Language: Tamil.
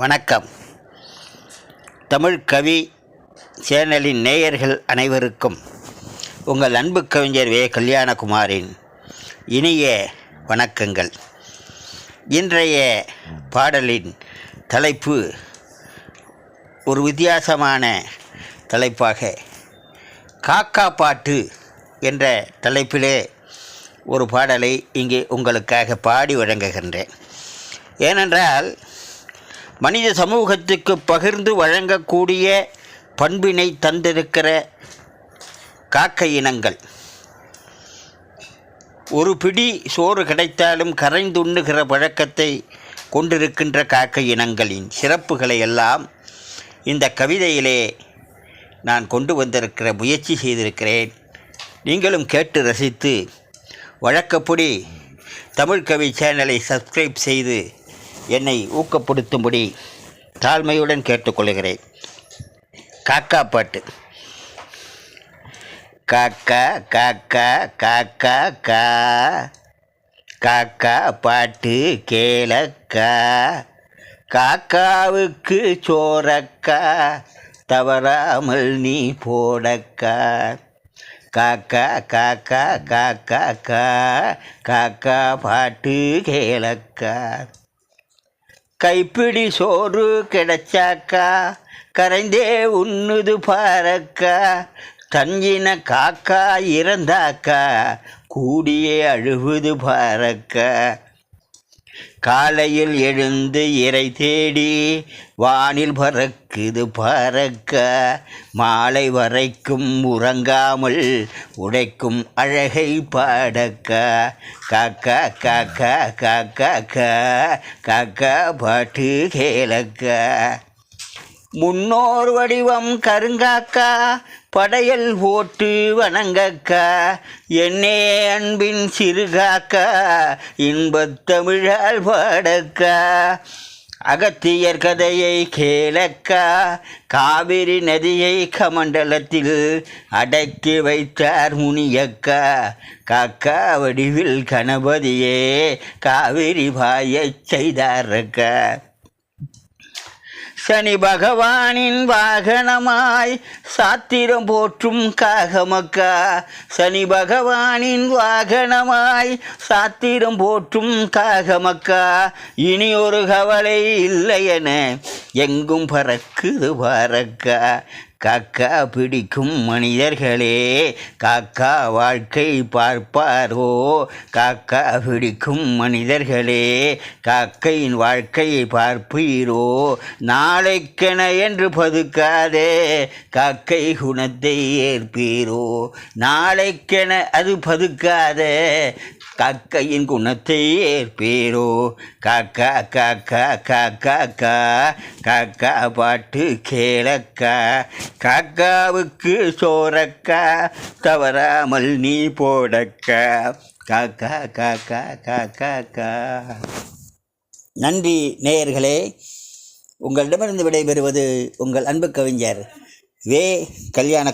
வணக்கம். தமிழ் கவி சேனலின் நேயர்கள் அனைவருக்கும் உங்கள் அன்பு கவிஞர் வே. கல்யாணகுமாரின் இனிய வணக்கங்கள். இன்றைய பாடலின் தலைப்பு ஒரு வித்தியாசமான தலைப்பாக காக்கா பாட்டு என்ற தலைப்பிலே ஒரு பாடலை இங்கே உங்களுக்காக பாடி வழங்குகின்றேன். ஏனென்றால் மனித சமூகத்துக்கு பகிர்ந்து வழங்கக்கூடிய பண்பினை தந்திருக்கிற காக்கை இனங்கள். ஒரு பிடி சோறு கிடைத்தாலும் கரைந்துண்ணுகிற பழக்கத்தை கொண்டிருக்கின்ற காக்கை இனங்களின் சிறப்புகளை எல்லாம் இந்த கவிதையிலே நான் கொண்டு வந்திருக்கிற முயற்சி செய்திருக்கிறேன். நீங்களும் கேட்டு ரசித்து வழக்கப்படி தமிழ் கவி சேனலை சப்ஸ்கிரைப் செய்து என்னை ஊக்கப்படுத்தும்படி தாழ்மையுடன் கேட்டுக்கொள்கிறேன். காக்கா பாட்டு. காக்கா காக்கா காக்கா கா. காக்கா பாட்டு கேளக்கா. காக்காவுக்கு சோறக்கா. தவறாமல் நீ போடக்கா. காக்கா காக்கா காக்கா கா. காக்கா பாட்டு கேளக்கா. கைப்பிடி சோறு கிடைச்சாக்கா கரைந்தே உண்ணுது பாரக்கா. தஞ்சின காக்கா இறந்தாக்கா கூடியே அழுகுது பாரக்கா. காலையில் எழுந்து இறை தேடி வானில் பறக்குது பறக்க. மாலை வரைக்கும் உறங்காமல் உடைக்கும் அழகை பாடக்க. காக்கா காக்கா காக்கா காக்க காக்கா பாட்டு கேளக்க. முன்னோர் வடிவம் கருங்காக்கா படையல் போட்டு வணங்கக்கா என்னே அன்பின் சிறுகாக்கா இன்பத் தமிழால் அகத்தியர் கதையை கேளக்கா காவிரி நதியை கமண்டலத்தில் அடக்கி வைத்தார் முனியக்கா. காக்கா வடிவில் கணபதியே காவிரி பாயச் செய்தாரக்கா. சனி பகவானின் வாகனமாய் சாத்திரம் போற்றும் காகமக்கா. சனி பகவானின் வாகனமாய் சாத்திரம் போற்றும் காகமக்கா. இனி ஒரு கவலை இல்லை என எங்கும் பறக்குது பாரக்கா. காக்கா பிடிக்கும் மனிதர்களே காக்கா வாழ்க்கை பார்ப்பாரோ? காக்கா பிடிக்கும் மனிதர்களே காக்கையின் வாழ்க்கையை பார்ப்பீரோ? நாளைக்கென என்று பதுக்காதே காக்கை குணத்தை ஏற்பீரோ? நாளைக்கென அது பதுக்காதே காக்கையின் குணத்தை ஏற்பேரோ காக்கா காக்கா காக்கா கா காக்கா பாட்டு கேளக்கா. காக்காவுக்கு சோறக்கா. தவறாமல் நீ போடக்கா. காக்கா காக்கா காக்கா கா நன்றி நேயர்களே. உங்களிடமிருந்து விடைபெறுவது உங்கள் அன்பு கவிஞர் வே. கல்யாண